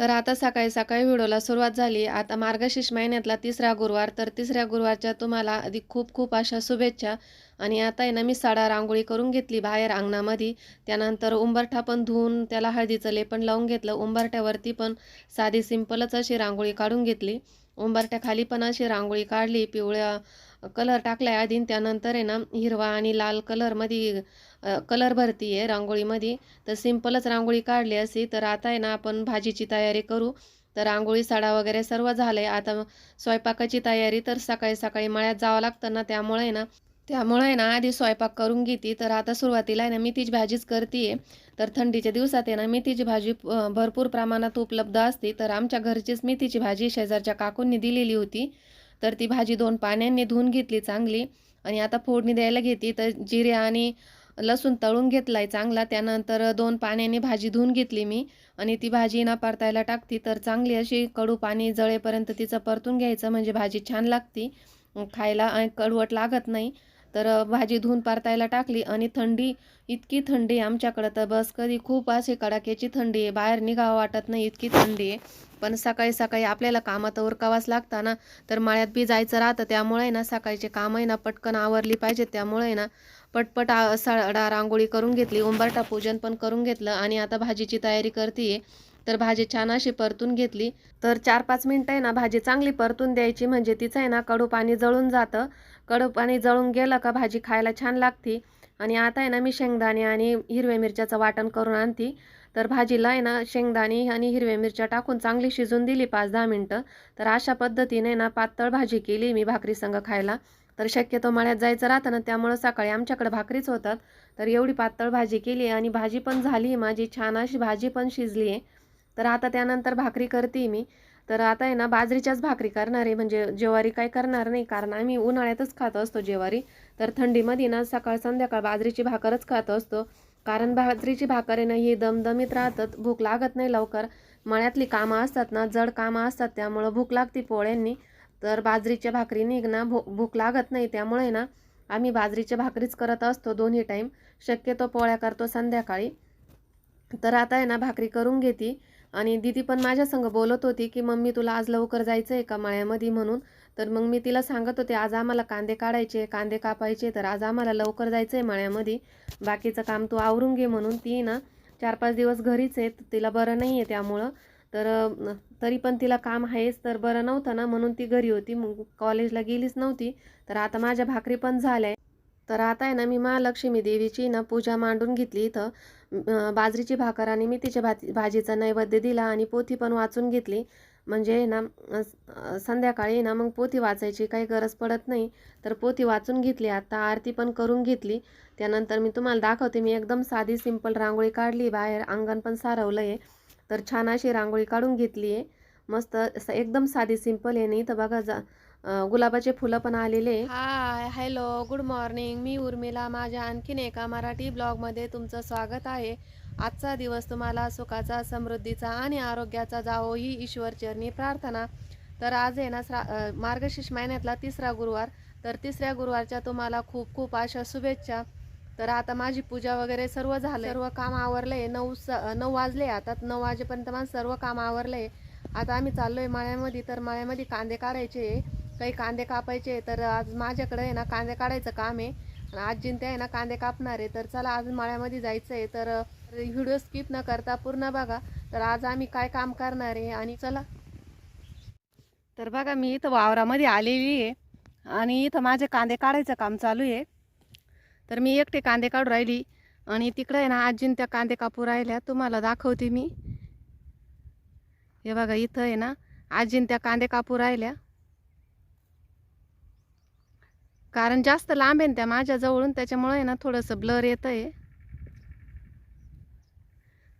तर आता सकाळी सकाळी व्हिडिओला सुरुवात झाली. आता मार्गशीर्ष महिन्यातला तिसरा गुरुवार तर तिसऱ्या गुरुवारच्या तुम्हाला आधी खूप खूप अशा शुभेच्छा. आणि आता आहे ना मी साडा रांगोळी करून घेतली बाहेर अंगणामध्ये. त्यानंतर उंबरठा पण धुवून त्याला हळदीचं लेपण लावून घेतलं. उंबरठ्यावरती पण साधी सिंपलच अशी रांगोळी काढून घेतली. उंबरठ्याखाली पण अशी रांगोळी काढली पिवळ्या कलर टाकलाय आधी त्यानंतर आहे ना हिरवा आणि लाल कलरमध्ये कलर भरती आहे रांगोळीमध्ये तर सिंपलच रांगोळी काढली असती तर आता आहे ना आपण भाजीची तयारी करू. तर रांगोळी साडा वगैरे सर्व झालं आहे आता स्वयंपाकाची तयारी तर सकाळी सकाळी मळ्यात जावं लागतं ना त्यामुळे आहे ना त्यामुळे आहे ना आधी स्वयंपाक करून घेते. तर आता सुरुवातीला आहे ना मेथीची भाजीच करते तर थंडीच्या दिवसात आहे ना मेथीची भाजी भरपूर प्रमाणात उपलब्ध असते. तर आमच्या घरचीच मेथीची भाजी शेजारच्या काकूंनी दिलेली होती. तर ती भाजी दोन पाण्यांनी धुवून घेतली चांगली. आणि आता फोडणी द्यायला घेतली तर जिरे आणि लसूण तळून घेतलाय चांगला. त्यानंतर दोन पाण्याने भाजी धुवून घेतली मी. आणि ती भाजी ना परतायला टाकती. तर चांगली अशी कडू पाणी जळेपर्यंत तिचं परतून घ्यायचं. म्हणजे भाजी छान लागती. खायला आणि कडवट लागत नाही. तर भाजी धुवून परतायला टाकली आणि थंडी इतकी थंडी आहे आमच्याकडं तर बस कधी खूप अशी कडाक्याची थंडी आहे. बाहेर निघावं वाटत नाही इतकी थंडी आहे. पण सकाळी सकाळी आपल्याला कामात उरकावाच लागता ना. तर माळ्यात बी जायचं राहतं त्यामुळे आहे ना सकाळचे काम आहे ना पटकन आवरली पाहिजे त्यामुळे ना पटपट आ- सडा रांगोळी करून घेतली उंबरटा पूजन पण करून घेतलं आणि आता भाजीची तयारी करते तर भाजी छान अशी परतून घेतली. तर चार पाच मिनटं आहे ना भाजी चांगली परतून द्यायची म्हणजे तिचं आहे ना कडू पाणी जळून जातं. कडू पाणी जळून गेलं का भाजी खायला छान लागते. आणि आता आहे ना मी शेंगदाणे आणि हिरव्या मिरच्याचं वाटण करून आणते. तर भाजीला आहे ना शेंगदाणे आणि हिरव्या मिरच्या टाकून चांगली शिजून दिली पाच दहा मिनटं. तर अशा पद्धतीने ना पातळ भाजी केली मी भाकरी संग खायला. तर शक्यतो मळ्यात जायचं राहतं ना त्यामुळं सकाळी आमच्याकडे भाकरीच होतात. तर एवढी पातळ भाजी केली आणि भाजी पण झाली. माझी छान अशी भाजी पण शिजली आहे. तर आता त्यानंतर भाकरी करते मी. तर आता आहे ना बाजरीच्याच भाकरी करणार आहे. म्हणजे ज्वारी काय करणार नाही कारण आम्ही उन्हाळ्यातच खात असतो ज्वारी. तर थंडीमध्ये ना सकाळ संध्याकाळ बाजरीची भाकरच खात असतो. कारण बाजरीची भाकर आहे ना ही दमदमीत राहतात. भूक लागत नाही लवकर. मळ्यातली कामं असतात ना जड कामं असतात त्यामुळं भूक लागते पोळ्यांनी. तर बाजरीच्या भाकरीने ना भू भूक लागत नाही. त्यामुळे ना आम्ही बाजरीच्या भाकरीच करत असतो दोन्ही टाईम शक्यतो पोळ्या करतो संध्याकाळी. तर आता आहे ना भाकरी करून घेते. आणि दिदी पण माझ्या संग बोलत होती की मम्मी तुला आज लवकर जायचं आहे का मळ्यामध्ये म्हणून? तर मग मी तिला सांगत होते आज आम्हाला कांदे काढायचे कांदे कापायचे तर आज आम्हाला लवकर जायचं आहे मळ्यामध्ये. बाकीचं काम तू आवरून घे म्हणून ती ना चार पाच दिवस घरीच आहे तिला बरं नाही आहे त्यामुळं. तर तरी पण तिला काम आहेच तर बरं नव्हतं ना म्हणून ती घरी होती. मग कॉलेजला गेलीच नव्हती. तर आता माझ्या भाकरी पण झाल्या तर आता आहे ना मी महालक्ष्मी देवीची ना पूजा मांडून घेतली इथं. बाजरीची भाकर आणि मेथीच्या भाती भाजीचा नैवेद्य दिला आणि पोथी पण वाचून घेतली. म्हणजे ना संध्याकाळी ना मग पोथी वाचायची काही गरज पडत नाही. तर पोथी वाचून घेतली आता आरती पण करून घेतली. त्यानंतर मी तुम्हाला दाखवते मी एकदम साधी सिंपल रांगोळी काढली बाहेर अंगण पण सारवलं आहे. तर छान अशी रांगोळी काढून घेतली आहे. मस्त एकदम साधी सिंपल आहे. नाही तर बघा जा गुलाबाचे फुलं पण आलेले. Hi hello good morning. मी उर्मिला. माझ्या आणखीन एका मराठी ब्लॉगमध्ये तुमचं स्वागत आहे. आजचा दिवस तुम्हाला सुखाचा समृद्धीचा आणि आरोग्याचा जावो ही ईश्वरचरणी प्रार्थना. तर आज आहे ना श्रा अं, मार्गशीर्ष महिन्यातला तिसरा गुरुवार. तर तिसऱ्या गुरुवारच्या तुम्हाला खूप खूप अशा शुभेच्छा. तर आता माझी पूजा वगैरे सर्व झालं सर्व काम आवरलंय. नऊ स नऊ वाजले आता. नऊ वाजेपर्यंत माझं सर्व काम आवरलंय. आता आम्ही चाललोय मळ्यामध्ये. तर मळ्यामध्ये कांदे काढायचे. काही कांदे कापायचे तर आज माझ्याकडे आहे ना कांदे काढायचं काम आहे. आणि आजीन ते आहे ना कांदे कापणार आहे. तर चला आज माळ्यामध्ये जायचं आहे. तर व्हिडिओ स्किप न करता पूर्ण बघा. तर आज आम्ही काय काम करणार आहे आणि चला. तर बघा मी इथं वावरामध्ये आलेली आहे. आणि इथं माझे कांदे काढायचं काम चालू आहे. तर मी एकटे कांदे काढू राहिली. आणि तिकडे आहे ना आजीन त्या कांदे कापू राहिल्या. तुम्हाला दाखवते मी. हे बघा इथं आहे ना आजीन त्या कांदे कापू राहिल्या. कारण जास्त लांब आहे ना त्या माझ्या जवळून त्याच्यामुळे आहे ना थोडंसं ब्लर येतं आहे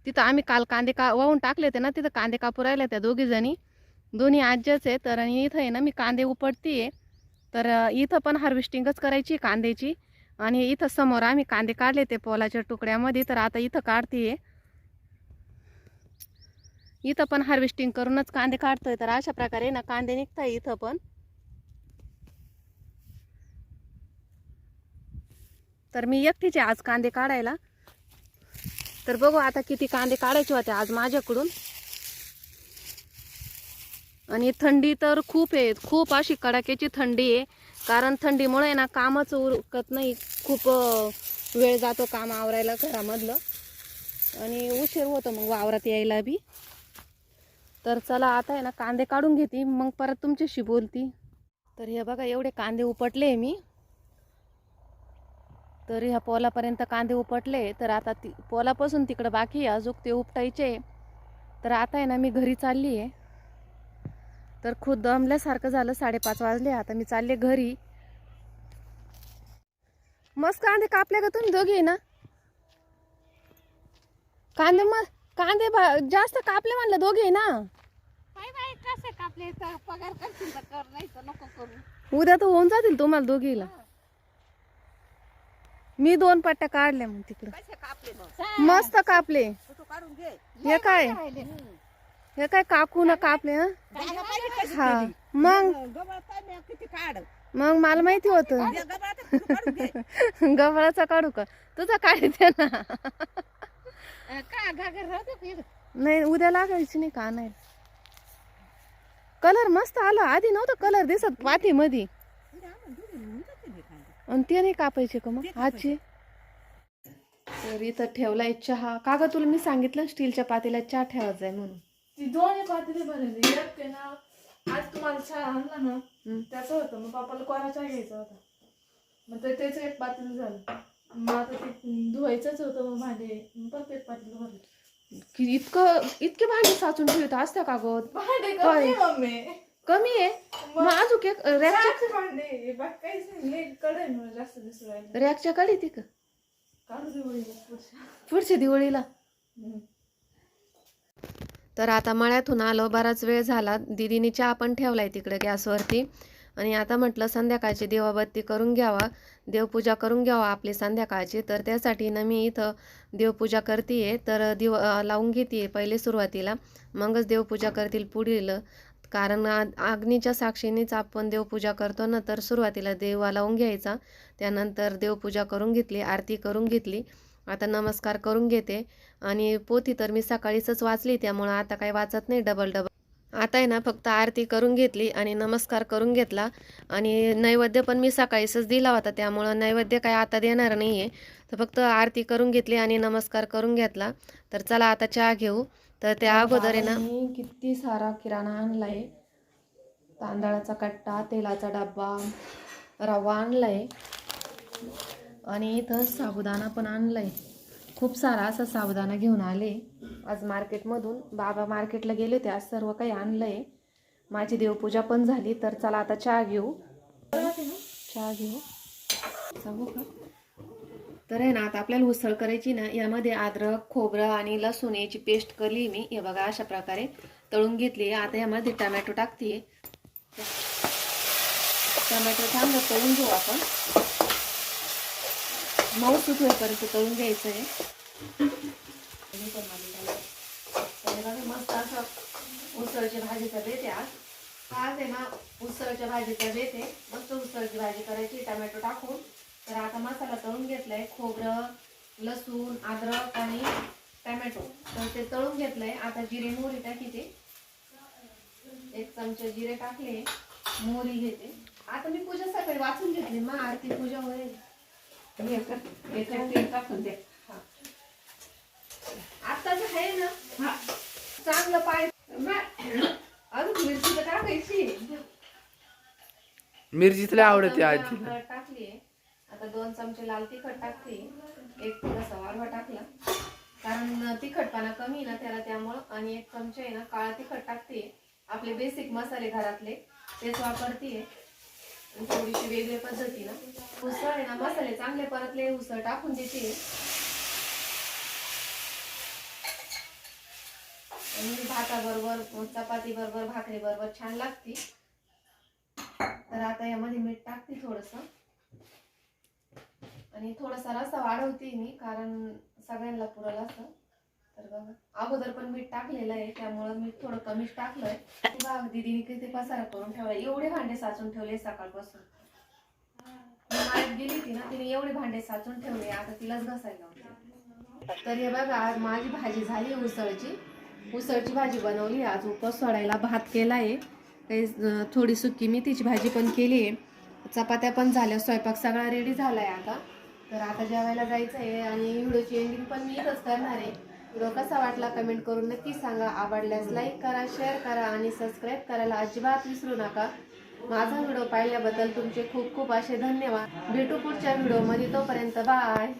तिथं आम्ही काल कांदे का वाहून टाकले होते ना तिथं कांदे कापू राहिल्या त्या दोघी जणी. दोन्ही आज्याच आहे तर आणि इथं आहे ना मी कांदे उपटते तर इथं पण हार्वेस्टिंगच करायची कांद्याची. आणि इथं समोर आम्ही कांदे काढले ते पोलाच्या तुकड्यामध्ये तर आता इथं काढते इथं पण हार्वेस्टिंग करूनच कांदे काढतोय तर अशा प्रकारे ना कांदे निघताय इथं पण. तर मी एकटीचे आज कांदे काढायला. तर बघू आता किती कांदे काढायचे होते आज माझ्याकडून. आणि थंडी तर खूप आहे. खूप अशी कडाक्याची थंडी आहे. कारण थंडीमुळे ना कामच उरकत नाही. खूप वेळ जातो काम आवरायला घरामधलं. आणि उशीर होतो मग वावरात यायला बी. तर चला आता आहे ना कांदे काढून घेते. मग परत तुमच्याशी बोलती. तर हे बघा एवढे कांदे उपटले मी. तर ह्या पोलापर्यंत कांदे उपटले तर आता ती पोलापासून तिकडं बाकी आहे अजून ते उपटायचे तर आता आहे ना मी घरी चालली आहे. तर खूप दमल्यासारखं झालं साडेपाच वाजले आता मी चालले घरी. मस्त कांदे कापले का तुम्ही दोघे ना. कांदे मग कांदे जास्त कापले म्हणलं दोघे ना. कापले? पगार उद्या तर होऊन जातील तुम्हाला दोघीला. मी दोन पट्ट्या काढल्या मग तिकडं. कसे कापले मग? मस्त कापले. फोटो काढून घे. हे काय? हे काय काकू ना कापले हं? जागा पाहिजे कशी हा. केली. मग? गबाळ काय मी किती काढ? मग मला माहिती होतं. या गबाळाचा फोटो काढून घे? गव्हाचा काढू का? तुझा काढते ना का घागर. नाही उद्या लागायची नाही का नाही कलर मस्त आला. आधी नव्हता कलर दिसत पाठी मध्ये आणि ते नाही कापायचे का मग. आजचे? तर इथं ठेवलाय चहा. का ग तुला मी सांगितलं स्टीलच्या पातेल्यात चहा ठेवायचा आहे म्हणून? ती दोन्ही पातेली भरलेली. एक ते ना आज तुम्हाला चहा आणला ना. त्याचं होतं. मग पप्पाला कोरा चहा घ्यायचा होता. मग ते त्याचं एक पातेलं झालं. मग आता ते धुवायचंच होतं मग भांडे. मग परत एक पातेलं भरलं. इतकं इतके भांडे साचून ठेवत असत्या का गो? भांडे? कमी मम्मी. कमी आहे. मग अजून एक रॅकच्या भांडे आहे, बाकी काहीच नाही. कडे मला जास्त दिसू राहिले. रॅकच्या कडे ती का? काढू दे वळीला पुढच्या. पुढच्या दिवाळीला. हम्म. तर आता मळ्यातून आलो बराच वेळ झाला. दिदीने चहा पण ठेवलाय तिकडे गॅसवरती. आणि आता म्हटलं संध्याकाळची देवाबत्ती करून घ्यावा. देवपूजा करून घ्यावा आपली संध्याकाळची. तर त्यासाठी ना मी इथं देवपूजा करते तर दिव अं, लावून घेते पहिले सुरुवातीला. मगच देवपूजा करतील पुढील. कारण आ- अग्नीच्या साक्षीनेच आपण देवपूजा करतो ना तर सुरुवातीला देवा लावून घ्यायचा. त्यानंतर देवपूजा करून घेतली आरती करून घेतली. आता नमस्कार करून घेते. आणि पोथी तर मी सकाळीच वाचली त्यामुळं आता काही वाचत नाही डबल डबल. आता आहे ना फक्त आरती करून घेतली आणि नमस्कार करून घेतला. आणि नैवेद्य पण मी सकाळीच दिला होता त्यामुळं नैवेद्य काय आता देणार नाही आहे तर फक्त आरती करून घेतली आणि नमस्कार करून घेतला. तर चला आता चहा घेऊ. तर त्या अगोदर आहे ना किती सारा किराणा आणलाय. तांदळाचा कट्टा तेलाचा डब्बा रवा आणलाय. आणि इथं साबुदाणा पण आणलाय. खूप सारा असा साबुदाणा घेऊन आले. आज मार्केटमधून बाबा मार्केटला गेले होते. आज सर्व काही आणलंय. माझी देवपूजा पण झाली. तर चला आता चहा घेऊ. चहा घेऊ. सांगू का तर आहे ना आता आपल्याला उसळ करायची ना यामध्ये अद्रक खोबरं आणि लसूण याची पेस्ट केली मी. हे बघा अशा प्रकारे तळून घेतली. आता यामध्ये टमॅटो टाकते. टमॅटो चांगलं तळून घेऊ आपण. मऊ सुट होईपर्यंत तळून घ्यायचं आहे मस्त असं उसळच्या भाजी तर देते आज. आज आहे ना उसळच्या भाजी तर देते. मस्त उसळची भाजी करायची. टमॅटो टाकून. तर आता मसाला तळून घेतलाय खोबरं लसूण अद्रक आणि टमॅटो. तर ते तळून घेतलंय. आता जिरे मोहरी टाकीते एक चमचे जिरे टाकले. मोहरी घेते. आता मी पूजा सकाळी वाचून घेतली. मग आरती पूजा होईल. तेल. आत्ताच आहे ना? चांगलं पाय. अजून मिरची तर टाकायची. मिरचीच लय आवडते आजी टाकली आता दोन चमचे लाल तिखट टाकते. एक थोडासा वाळवा टाकला. कारण तिखटपणा कमी आहे ना त्याला त्यामुळं. आणि एक चमचे आहे ना काळा तिखट टाकते. आपले बेसिक मसाले घरातले. तेच वापरते थोडीशी वेगळ्या पद्धतीनं उसळ आहे ना मसाले चांगले परतले उसळ टाकून देते. आणि भाताबरोबर चपाती बरोबर भाकरी बरोबर छान लागते. तर आता यामध्ये मीठ टाकते थोडस. आणि थोडासा रसा वाढवते मी कारण सगळ्यांना पुरल असं. तर बघा अगोदर पण मीठ टाकलेलं आहे त्यामुळं मी थोडं कमीच टाकलंय. ती बघ दीदीने किती पसारा करून ठेवला एवढे भांडे साचून ठेवले सकाळपासून. मी माळ्यात गेली होती ना तिने एवढे भांडे साचून ठेवले आता तिलाच घसायला होते तर हे बघा आज माझी भाजी झाली उसळची. उसळची भाजी बनवली आज उपवास सोडायला भात केलाय. काही थोडी सुकी मेथीची भाजी पण केली आहे चपात्या पण झाल्या स्वयंपाक सगळा रेडी झाला आहे आता. तर आता जेवायला जायचं आहे आणि व्हिडिओची एंडिंग पण मी इथंच करणार आहे. व्हिडिओ कसा वाटला कमेंट करून नक्की सांगा. आवडल्यास लाईक करा शेअर करा आणि सबस्क्राईब करायला अजिबात विसरू नका. माझा व्हिडिओ पाहिल्याबद्दल तुमचे खूप खूप असे धन्यवाद. भेटू पुढच्या व्हिडिओमध्ये. तोपर्यंत बाय